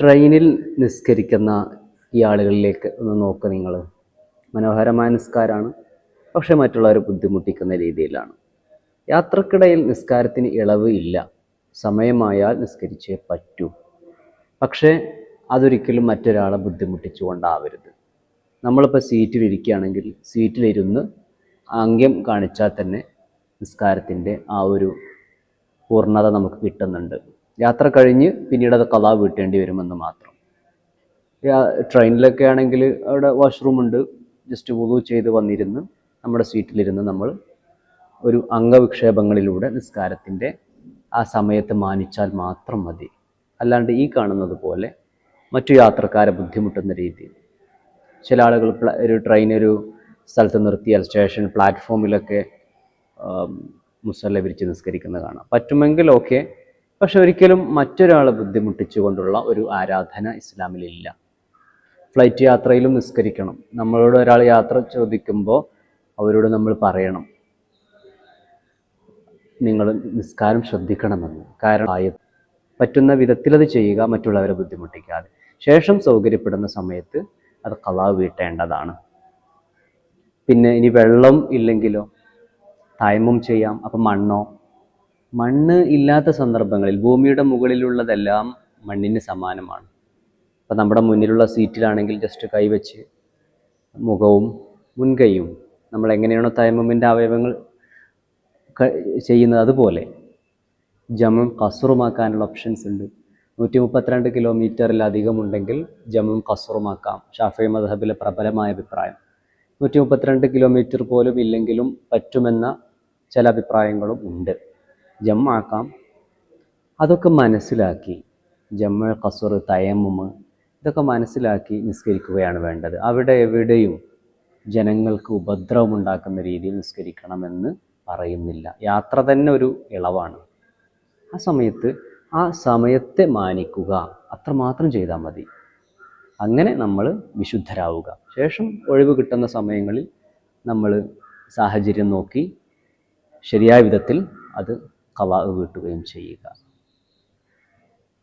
ട്രെയിനിൽ നിസ്കരിക്കുന്ന ഈ ആളുകളിലേക്ക് ഒന്ന് നോക്ക് നിങ്ങൾ. മനോഹരമായ നിസ്കാരമാണ്. പക്ഷെ മറ്റുള്ളവരെ ബുദ്ധിമുട്ടിക്കുന്ന രീതിയിലാണ്. യാത്രക്കിടയിൽ നിസ്കാരത്തിന് ഇളവ് ഇല്ല. സമയമായാൽ നിസ്കരിച്ചേ പറ്റൂ. പക്ഷേ അതൊരിക്കലും മറ്റൊരാളെ ബുദ്ധിമുട്ടിച്ചുകൊണ്ടാവരുത്. നമ്മളിപ്പോൾ സീറ്റിലിരിക്കുകയാണെങ്കിൽ സീറ്റിലിരുന്ന് അംഗ്യം കാണിച്ചാൽ തന്നെ നിസ്കാരത്തിന്റെ ആ ഒരു പൂർണത നമുക്ക് കിട്ടുന്നുണ്ട്. യാത്ര കഴിഞ്ഞ് പിന്നീട് അത് കലാ വീട്ടേണ്ടി വരുമെന്ന് മാത്രം. ട്രെയിനിലൊക്കെ ആണെങ്കിൽ അവിടെ വാഷ്റൂം ഉണ്ട്. ജസ്റ്റ് വുളു ചെയ്ത് വന്നിരുന്ന് നമ്മുടെ സീറ്റിലിരുന്ന് നമ്മൾ ഒരു അംഗവിക്ഷേപങ്ങളിലൂടെ നിസ്കാരത്തിന്റെ ആ സമയത്ത് മാനിച്ചാൽ മാത്രം മതി. അല്ലാണ്ട് ഈ കാണുന്നത് പോലെ മറ്റു യാത്രക്കാരെ ബുദ്ധിമുട്ടുന്ന രീതിയിൽ. ചില ആളുകൾ ഒരു ട്രെയിൻ ഒരു സ്ഥലത്ത് നിർത്തിയാൽ സ്റ്റേഷൻ പ്ലാറ്റ്ഫോമിലൊക്കെ മുസല്ല വിരിച്ച് നിസ്കരിക്കുന്നത് കാണാം. പറ്റുമെങ്കിൽ ഓക്കെ പക്ഷെ ഒരിക്കലും മറ്റൊരാളെ ബുദ്ധിമുട്ടിച്ചുകൊണ്ടുള്ള ഒരു ആരാധന ഇസ്ലാമിലില്ല. ഫ്ലൈറ്റ് യാത്രയിലും നിസ്കരിക്കണം. നമ്മളോട് ഒരാൾ യാത്ര ചോദിക്കുമ്പോൾ അവരോട് നമ്മൾ പറയണം. നിങ്ങൾ നിസ്കാരം ശ്രദ്ധിക്കണമെന്ന്. കാരണം ആയത് പറ്റുന്ന വിധത്തിലത് ചെയ്യുക മറ്റുള്ളവരെ ബുദ്ധിമുട്ടിക്കാതെ. ശേഷം സൗകര്യപ്പെടുന്ന സമയത്ത് അത് കളാവ് വീട്ടേണ്ടതാണ്. പിന്നെ ഇനി വെള്ളം ഇല്ലെങ്കിലോ? തൈമും ചെയ്യാം. അപ്പം മണ്ണോ? മണ്ണ് ഇല്ലാത്ത സന്ദർഭങ്ങളിൽ ഭൂമിയുടെ മുകളിലുള്ളതെല്ലാം മണ്ണിന് സമാനമാണ്. അപ്പം നമ്മുടെ മുന്നിലുള്ള സീറ്റിലാണെങ്കിൽ ജസ്റ്റ് കൈവച്ച് മുഖവും മുൻകൈയും നമ്മൾ എങ്ങനെയാണോ തൈമമിന്റെ അവയവങ്ങൾ ചെയ്യുന്നത് അതുപോലെ ജമും കസുറുമാക്കാനുള്ള ഓപ്ഷൻസ് ഉണ്ട്. നൂറ്റി മുപ്പത്തിരണ്ട് കിലോമീറ്ററിലധികം ഉണ്ടെങ്കിൽ ജമും കസുറുമാക്കാം. ഷാഫി മദ്ഹബിലെ പ്രബലമായ അഭിപ്രായം. നൂറ്റി മുപ്പത്തിരണ്ട് കിലോമീറ്റർ പോലും ഇല്ലെങ്കിലും പറ്റുമെന്ന ചില അഭിപ്രായങ്ങളും ഉണ്ട്. ജമ്മാക്കാം. അതൊക്കെ മനസ്സിലാക്കി. ജമ്മ കസുർ തയമ്മുമ് ഇതൊക്കെ മനസ്സിലാക്കി നിസ്കരിക്കുകയാണ് വേണ്ടത്. അവിടെ എവിടെയും ജനങ്ങൾക്ക് ഉപദ്രവമുണ്ടാക്കുന്ന രീതിയിൽ നിസ്കരിക്കണമെന്ന് പറയുന്നില്ല. യാത്ര തന്നെ ഒരു ഇളവാണ്. ആ സമയത്ത് ആ സമയത്തെ മാനിക്കുക അത്രമാത്രം ചെയ്താൽ മതി. അങ്ങനെ നമ്മൾ വിശുദ്ധരാവുക. ശേഷം ഒഴിവ് കിട്ടുന്ന സമയങ്ങളിൽ നമ്മൾ സാഹചര്യം നോക്കി ശരിയായ വിധത്തിൽ അത് കവാ വീട്ടുകയും ചെയ്യുക.